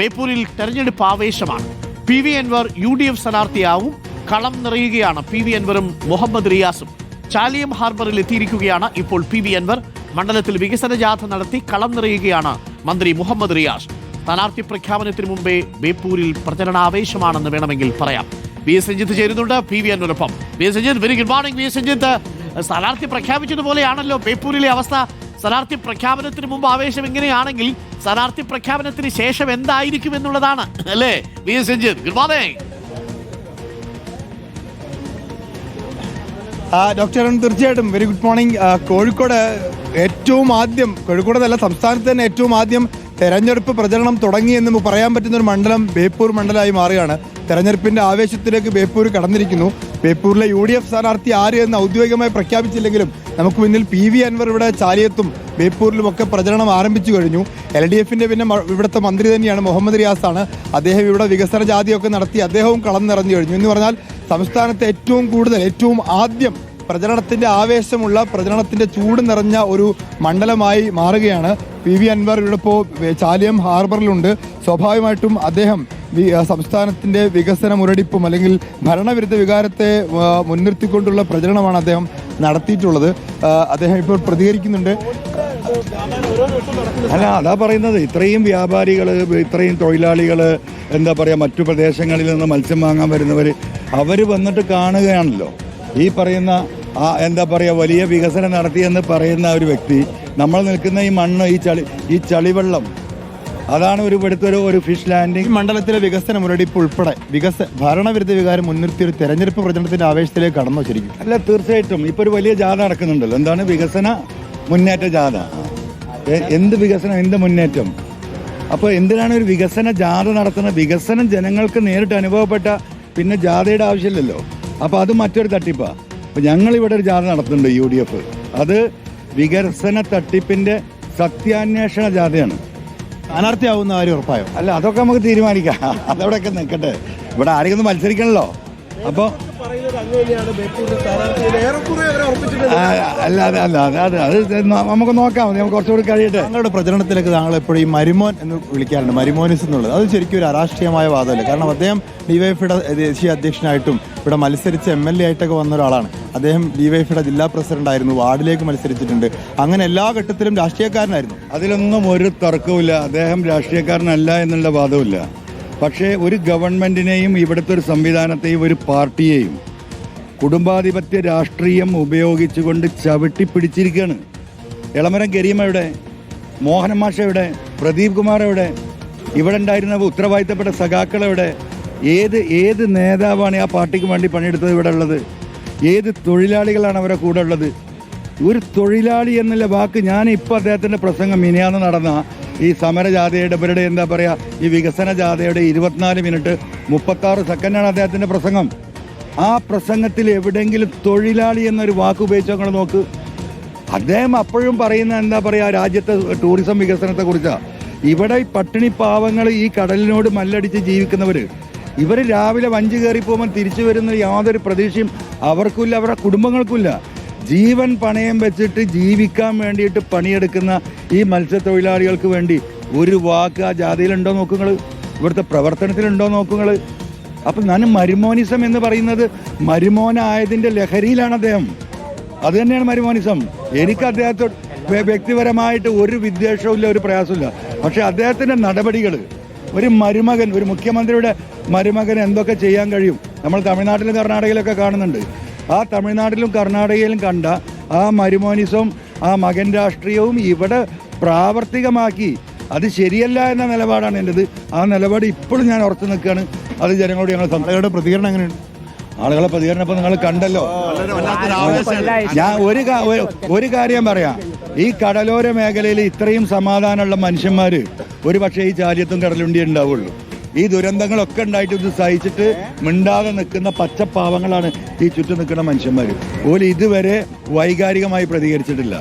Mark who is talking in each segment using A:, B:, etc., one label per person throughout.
A: ബേപ്പൂരിൽ തെരഞ്ഞെടുപ്പ് ആവേശമാണ്. P V Anvar U D F സ്ഥാനാർത്ഥിയാവും കളം നിറയുകയാണ് പി വി അൻവറും മുഹമ്മദ് റിയാസും. ചാലിയം ഹാർബറിൽ എത്തിയിരിക്കുകയാണ് ഇപ്പോൾ പി വി അൻവർ. മണ്ഡലത്തിൽ വികസന ജാഥ നടത്തി കളം നിറയുകയാണ് മന്ത്രി മുഹമ്മദ് റിയാസ്. സ്ഥാനാർത്ഥി പ്രഖ്യാപനത്തിന് മുമ്പേ ബേപ്പൂരിൽ പ്രചരണാവേശമാണെന്ന് വേണമെങ്കിൽ പറയാം. വി എസ് രഞ്ജിത്ത് ചേരുന്നുണ്ട് P V അൻവരൊപ്പം. V S Ranjith very good morning V S Ranjith. സ്ഥാനാർത്ഥി പ്രഖ്യാപിച്ചതുപോലെയാണല്ലോ ബേപ്പൂരിലെ അവസ്ഥ. സ്ഥാനാർത്ഥി പ്രഖ്യാപനത്തിന് മുമ്പ് ആവേശം എങ്ങനെയാണെങ്കിൽ സ്ഥാനാർത്ഥി പ്രഖ്യാപനത്തിന് ശേഷം എന്തായിരിക്കും എന്നുള്ളതാണ്. അല്ലേ? V S Sanjith good morning
B: doctor തീർച്ചയായിട്ടും. വെരി ഗുഡ് മോർണിംഗ് കോഴിക്കോട് ഏറ്റവും ആദ്യം കോഴിക്കോട് തന്നെ സംസ്ഥാനത്ത് തന്നെ ഏറ്റവും ആദ്യം തെരഞ്ഞെടുപ്പ് പ്രചരണം തുടങ്ങി എന്ന് പറയാൻ പറ്റുന്ന ഒരു മണ്ഡലം ബേപ്പൂർ മണ്ഡലമായി മാറുകയാണ്. തെരഞ്ഞെടുപ്പിന്റെ ആവേശത്തിലേക്ക് ബേപ്പൂർ കടന്നിരിക്കുന്നു. ബേപ്പൂരിലെ യു ഡി എഫ് സ്ഥാനാർത്ഥി ആര് എന്ന് ഔദ്യോഗികമായി പ്രഖ്യാപിച്ചില്ലെങ്കിലും നമുക്ക് മുന്നിൽ പി വി അൻവർ ഇവിടെ ചാലിയത്തും. ബേപ്പൂരിലും ഒക്കെ പ്രചരണം ആരംഭിച്ചു കഴിഞ്ഞു. എൽ ഡി എഫിന്റെ പിന്നെ ഇവിടുത്തെ മന്ത്രി തന്നെയാണ് മുഹമ്മദ് റിയാസ് ആണ്. അദ്ദേഹം ഇവിടെ വികസന ജാതിയൊക്കെ നടത്തി അദ്ദേഹവും കളം നിറഞ്ഞു കഴിഞ്ഞു. എന്ന് പറഞ്ഞാൽ സംസ്ഥാനത്തെ ഏറ്റവും കൂടുതൽ ഏറ്റവും ആദ്യം പ്രചരണത്തിന്റെ ആവേശമുള്ള പ്രചരണത്തിന്റെ ചൂട് നിറഞ്ഞ ഒരു മണ്ഡലമായി മാറുകയാണ്. പി വി അൻവർ ഇപ്പോൾ ചാലിയം ഹാർബറിലുണ്ട്. സ്വാഭാവികമായിട്ടും അദ്ദേഹം സംസ്ഥാനത്തിന്റെ വികസന മുരടിപ്പും അല്ലെങ്കിൽ ഭരണവിരുദ്ധ വികാരത്തെ മുൻനിർത്തിക്കൊണ്ടുള്ള പ്രചരണമാണ് അദ്ദേഹം നടത്തിയിട്ടുള്ളത്. അദ്ദേഹം ഇപ്പോൾ പ്രതികരിക്കുന്നുണ്ട്.
C: അല്ല അതാ പറയുന്നത്. ഇത്രയും വ്യാപാരികൾ ഇത്രയും തൊഴിലാളികൾ എന്താ പറയുക മറ്റു പ്രദേശങ്ങളിൽ നിന്ന് മത്സ്യം വാങ്ങാൻ വരുന്നവർ അവർ വന്നിട്ട് കാണുകയാണല്ലോ. ഈ പറയുന്ന ആ എന്താ പറയുക വലിയ വികസനം നടത്തിയെന്ന് പറയുന്ന ഒരു വ്യക്തി നമ്മൾ നിൽക്കുന്ന ഈ മണ്ണ് ഈ ചളി ഈ ചളിവെള്ളം അതാണ് ഒരു ഇവിടുത്തെ ഒരു ഒരു ഫിഷ്
B: ഈ
C: ലാൻഡിങ്
B: മണ്ഡലത്തിലെ വികസന മുരടിപ്പ് ഉൾപ്പെടെ വികസ ഭരണവിരുദ്ധ വികാരം മുൻനിർത്തി ഒരു തെരഞ്ഞെടുപ്പ് പ്രചരണത്തിന്റെ ആവേശത്തിലേക്ക് കടന്നു ശരിക്കും
C: അല്ല തീർച്ചയായിട്ടും. ഇപ്പോൾ ഒരു വലിയ ജാഥ നടക്കുന്നുണ്ടല്ലോ. എന്താണ് വികസന മുന്നേറ്റ ജാഥ? എന്ത് വികസനം എന്ത് മുന്നേറ്റം? അപ്പോൾ എന്തിനാണ് ഒരു വികസന ജാഥ നടത്തുന്നത്? വികസനം ജനങ്ങൾക്ക് നേരിട്ട് അനുഭവപ്പെട്ട പിന്നെ ജാഥയുടെ ആവശ്യമില്ലല്ലോ. അപ്പോൾ അത് മറ്റൊരു തട്ടിപ്പാ. അപ്പോൾ ഞങ്ങൾ ഇവിടെ ഒരു ജാഥ നടത്തുന്നുണ്ട് യു ഡി എഫ്. അത് വികസന തട്ടിപ്പിന്റെ സത്യാന്വേഷണ ജാഥയാണ്.
B: സ്ഥാനാർത്ഥിയാവുന്ന കാര്യം ഉറപ്പായോ?
C: അല്ല അതൊക്കെ നമുക്ക് തീരുമാനിക്കാം. അതവിടെയൊക്കെ നിൽക്കട്ടെ ഇവിടെ ആരെങ്കിലും മത്സരിക്കണല്ലോ. അപ്പോൾ അല്ല അല്ല അല്ല അത് അത് അത് നമുക്ക് നോക്കാം. നമുക്ക് കുറച്ചുകൂടി കഴിയട്ടെ.
B: ഞങ്ങളുടെ പ്രചരണത്തിലേക്ക് താങ്കൾ എപ്പോഴും ഈ മരിമോൻ എന്ന് വിളിക്കാറുണ്ട്. മരുമോനിസ് എന്നുള്ളത്. അത് ശരിക്കും ഒരു അരാഷ്ട്രീയമായ വാദമല്ല. കാരണം അദ്ദേഹം ഡിവൈഎഫിയുടെ ദേശീയ അധ്യക്ഷനായിട്ടും ഇവിടെ മത്സരിച്ച് എം എൽ എ ആയിട്ടൊക്കെ വന്ന ഒരാളാണ്. അദ്ദേഹം ഡിവൈഎഫിയുടെ ജില്ലാ പ്രസിഡന്റായിരുന്നു വാർഡിലേക്ക് മത്സരിച്ചിട്ടുണ്ട്. അങ്ങനെ എല്ലാ ഘട്ടത്തിലും രാഷ്ട്രീയക്കാരനായിരുന്നു.
C: അതിലൊന്നും ഒരു തർക്കവുമില്ല. അദ്ദേഹം രാഷ്ട്രീയക്കാരനല്ല എന്നുള്ള വാദമില്ല പക്ഷേ ഒരു ഗവൺമെന്റിനെയും ഇവിടുത്തെ ഒരു സംവിധാനത്തെയും ഒരു പാർട്ടിയെയും കുടുംബാധിപത്യ രാഷ്ട്രീയം ഉപയോഗിച്ചുകൊണ്ട് ചവിട്ടി പിടിച്ചിരിക്കുകയാണ് ഇളമരം കരീം എവിടെ എവിടെ പ്രദീപ് കുമാർ ഇവിടെ ഉണ്ടായിരുന്ന ഉത്തരവാദിത്തപ്പെട്ട സഖാക്കൾ എവിടെ ഏത് ഏത് നേതാവാണ് ആ പാർട്ടിക്ക് വേണ്ടി പണിയെടുത്തത് ഇവിടെ ഉള്ളത്? ഏത് തൊഴിലാളികളാണ് അവരെ കൂടെ ഉള്ളത്? ഒരു തൊഴിലാളി എന്നുള്ള വാക്ക് ഞാൻ ഇപ്പോൾ അദ്ദേഹത്തിന്റെ പ്രസംഗം മിനിയാന്ന് നടന്ന ഈ സമരജാഥയുടെ ഇവരുടെ എന്താ പറയുക ഈ വികസന ജാഥയുടെ ഇരുപത്തിനാല് മിനിറ്റ് മുപ്പത്താറ് സെക്കൻഡാണ് അദ്ദേഹത്തിന്റെ പ്രസംഗം. ആ പ്രസംഗത്തിൽ എവിടെയെങ്കിലും തൊഴിലാളി എന്നൊരു വാക്ക് ഉപയോഗിച്ച് നിങ്ങൾ നോക്ക്. അദ്ദേഹം അപ്പോഴും പറയുന്ന എന്താ പറയുക രാജ്യത്തെ ടൂറിസം വികസനത്തെ കുറിച്ചാണ് ഇവിടെ ഈ പട്ടിണി പാവങ്ങൾ ഈ കടലിനോട് മല്ലടിച്ച് ജീവിക്കുന്നവർ ഇവർ രാവിലെ വഞ്ചി കയറി പോകുമ്പോൾ തിരിച്ചു വരുന്ന യാതൊരു പ്രതീക്ഷയും അവർക്കില്ല അവരുടെ കുടുംബങ്ങൾക്കുമില്ല. ജീവൻ പണയം വെച്ചിട്ട് ജീവിക്കാൻ വേണ്ടിയിട്ട് പണിയെടുക്കുന്ന ഈ മത്സ്യത്തൊഴിലാളികൾക്ക് വേണ്ടി ഒരു വാക്ക് ആ ജാതിയിലുണ്ടോ നോക്കുങ്ങൾ ഇവിടുത്തെ പ്രവർത്തനത്തിലുണ്ടോ നോക്കുങ്ങൾ അപ്പം ഞാൻ മരുമോനിസം എന്ന് പറയുന്നത് മരുമോനായതിന്റെ ലഹരിയിലാണ് അദ്ദേഹം. അത് തന്നെയാണ് മരുമോനിസം. എനിക്ക് അദ്ദേഹത്തോട് വ്യക്തിപരമായിട്ട് ഒരു വിദ്വേഷവും ഒരു പ്രയാസമില്ല പക്ഷെ അദ്ദേഹത്തിന്റെ നടപടികൾ ഒരു മരുമകൻ ഒരു മുഖ്യമന്ത്രിയുടെ മരുമകൻ എന്തൊക്കെ ചെയ്യാൻ കഴിയും? നമ്മൾ തമിഴ്നാട്ടിലും കർണാടകയിലൊക്കെ കാണുന്നുണ്ട്. ആ തമിഴ്നാട്ടിലും കർണാടകയിലും കണ്ട ആ മരുമോനിസവും ആ മകൻ രാഷ്ട്രീയവും ഇവിടെ പ്രാവർത്തികമാക്കി. അത് ശരിയല്ല എന്ന നിലപാടാണ് എന്റെത് ആ നിലപാട് ഇപ്പോഴും ഞാൻ ഉറച്ചു നിൽക്കുകയാണ്. അത് ജനങ്ങളോട് ഞങ്ങൾ
B: താങ്കളുടെ പ്രതികരണം എങ്ങനെയുണ്ട്?
C: ആളുകളെ പ്രതികരണം ഇപ്പൊ നിങ്ങൾ കണ്ടല്ലോ. ഞാൻ ഒരു ഒരു- ഒരു കാര്യം പറയാം. ഈ കടലോര മേഖലയിൽ ഇത്രയും സമാധാനമുള്ള മനുഷ്യന്മാര് ഒരു പക്ഷേ ഈ ചാര്യത്തും കടലുണ്ടി ഉണ്ടാവുള്ളൂ. ഈ ദുരന്തങ്ങളൊക്കെ ഉണ്ടായിട്ട് ഇത് സഹിച്ചിട്ട് മിണ്ടാതെ നിൽക്കുന്ന പച്ചപ്പാവങ്ങളാണ് ഈ ചുറ്റും നിൽക്കുന്ന മനുഷ്യന്മാര്. ഓൽ ഇതുവരെ വൈകാരികമായി പ്രതികരിച്ചിട്ടില്ല.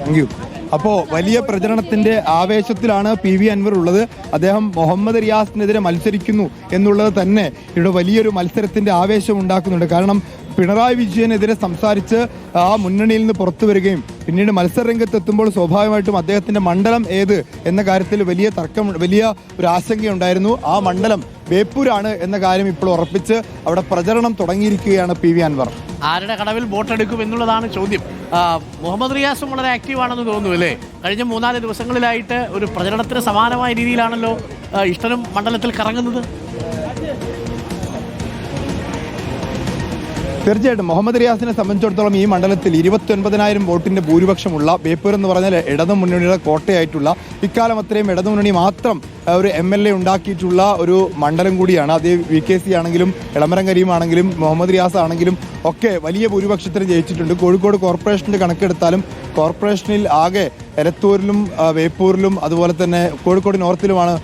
B: താങ്ക് യു അപ്പോ വലിയ പ്രചരണത്തിന്റെ ആവേശത്തിലാണ് പി വി അൻവർ ഉള്ളത്. അദ്ദേഹം മുഹമ്മദ് റിയാസിനെതിരെ മത്സരിക്കുന്നു എന്നുള്ളത് തന്നെ ഇവിടെ വലിയൊരു മത്സരത്തിന്റെ ആവേശം ഉണ്ടാക്കുന്നുണ്ട്. കാരണം പിണറായി വിജയനെതിരെ സംസാരിച്ച് ആ മുന്നണിയിൽ നിന്ന് പുറത്തു വരികയും പിന്നീട് മത്സരരംഗത്ത് എത്തുമ്പോൾ സ്വാഭാവികമായിട്ടും അദ്ദേഹത്തിന്റെ മണ്ഡലം ഏത് എന്ന കാര്യത്തിൽ വലിയ തർക്കം വലിയ ഒരു ആശങ്കയുണ്ടായിരുന്നു ആ മണ്ഡലം ബേപ്പൂരാണ് എന്ന കാര്യം ഇപ്പോൾ ഉറപ്പിച്ച് അവിടെ പ്രചരണം തുടങ്ങിയിരിക്കുകയാണ് പി വി അൻവർ.
A: ആരുടെ കടവിൽ വോട്ടെടുക്കും എന്നുള്ളതാണ് ചോദ്യം. മുഹമ്മദ് റിയാസും വളരെ ആക്റ്റീവ് ആണെന്ന് തോന്നുന്നു അല്ലേ? കഴിഞ്ഞ മൂന്നാൽ ദിവസങ്ങളിലായിട്ട് ഒരു പ്രചരണത്തിന് സമാനമായ രീതിയിലാണല്ലോ ഇഷ്ടനും മണ്ഡലത്തിൽ കറങ്ങുന്നത്.
B: തീർച്ചയായിട്ടും മുഹമ്മദ് റിയാസിനെ സംബന്ധിച്ചിടത്തോളം ഈ മണ്ഡലത്തിൽ ഇരുപത്തി ഒൻപതിനായിരം വോട്ടിന്റെ ഭൂരിപക്ഷമുള്ള ബേപ്പൂർ എന്ന് പറഞ്ഞാൽ ഇടതു മുന്നണിയുടെ കോട്ടയായിട്ടുള്ള ഇക്കാലം അത്രയും ഇടതു മുന്നണി മാത്രം ഒരു എം എൽ എ ഉണ്ടാക്കിയിട്ടുള്ള ഒരു മണ്ഡലം കൂടിയാണ്. അത് വി കെ സി ആണെങ്കിലും എളമരം കരീം ആണെങ്കിലും മുഹമ്മദ് റിയാസ് ആണെങ്കിലും ഒക്കെ വലിയ ഭൂരിപക്ഷത്തിന് ജയിച്ചിട്ടുണ്ട്. കോഴിക്കോട് കോർപ്പറേഷന്റെ കണക്കെടുത്താലും കോർപ്പറേഷനിൽ ആകെ എലത്തൂരിലും വേപ്പൂരിലും അതുപോലെ തന്നെ കോഴിക്കോട് നോർത്തിലുമാണ്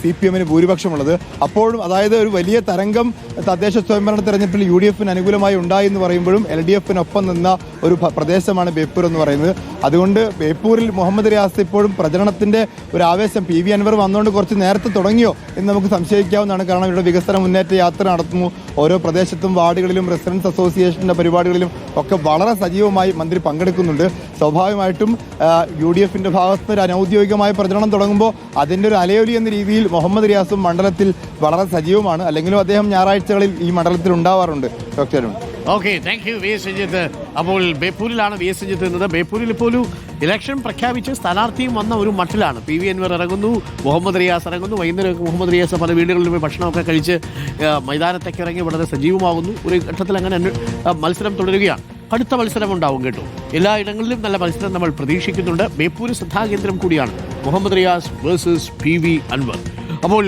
B: സി പി എമ്മിന് ഭൂരിപക്ഷമുള്ളത്. അപ്പോഴും അതായത് ഒരു വലിയ തരംഗം തദ്ദേശ സ്വയംഭരണ തെരഞ്ഞെടുപ്പിൽ യു ഡി എഫിന് അനുകൂലമായി ഉണ്ടായി എന്ന് പറയുമ്പോഴും എൽ ഡി എഫിനൊപ്പം നിന്ന ഒരു പ്രദേശമാണ് ബേപ്പൂർ എന്ന് പറയുന്നത്. അതുകൊണ്ട് ബേപ്പൂരിൽ മുഹമ്മദ് റിയാസ് ഇപ്പോഴും പ്രചരണത്തിന്റെ ഒരു ആവേശം പി വി അൻവർ വന്നുകൊണ്ട് കുറച്ച് നേരത്തെ തുടങ്ങിയോ എന്ന് നമുക്ക് സംശയിക്കാവുന്നതാണ്. കാരണം ഇവിടെ വികസന മുന്നേറ്റ യാത്ര നടത്തുന്നു. ഓരോ പ്രദേശത്തും വാർഡുകളിലും റെസിഡൻസ് അസോസിയേഷന്റെ പരിപാടികളിലും ഒക്കെ വളരെ സജീവമായി മന്ത്രി പങ്കെടുക്കുന്നുണ്ട്. സ്വാഭാവികമായിട്ടും യു ഡി എഫിന്റെ ഭാഗത്ത് നിന്ന് ഒരു അനൗദ്യോഗികമായ പ്രചരണം തുടങ്ങുമ്പോൾ അതിന്റെ ഒരു അലയൊലി എന്ന രീതിയിൽ മുഹമ്മദ് റിയാസും മണ്ഡലത്തിൽ വളരെ സജീവമാണ്. അല്ലെങ്കിലും അദ്ദേഹം ഞായറാഴ്ചകളിൽ ഈ മണ്ഡലത്തിൽ ഉണ്ടാവാറുണ്ട്. Doctor
A: okay thank you V S Sanjith അപ്പോൾ ബേപ്പൂരിലാണ് വി എസ് സഞ്ജിത്ത് എന്നത്. ബേപ്പൂരിൽ ഇപ്പോൾ ഒരു ഇലക്ഷൻ പ്രഖ്യാപിച്ച് സ്ഥാനാർത്ഥിയും വന്ന ഒരു മട്ടിലാണ്. പി വി അൻവർ ഇറങ്ങുന്നു മുഹമ്മദ് റിയാസ് ഇറങ്ങുന്നു വൈകുന്നേരം മുഹമ്മദ് റിയാസ് പല വീടുകളിൽ പോയി ഭക്ഷണമൊക്കെ കഴിച്ച് മൈതാനത്തേക്ക് ഇറങ്ങി വളരെ സജീവമാകുന്നു ഒരു ഘട്ടത്തിൽ അങ്ങനെ മത്സരം തുടരുകയാണ്. കടുത്ത മത്സരം ഉണ്ടാവും കേട്ടോ. എല്ലായിടങ്ങളിലും നല്ല മത്സരം നമ്മൾ പ്രതീക്ഷിക്കുന്നുണ്ട്. ബേപ്പൂര് ശ്രദ്ധാകേന്ദ്രം കൂടിയാണ് Muhammad Riyas versus P V Anwar. അപ്പോൾ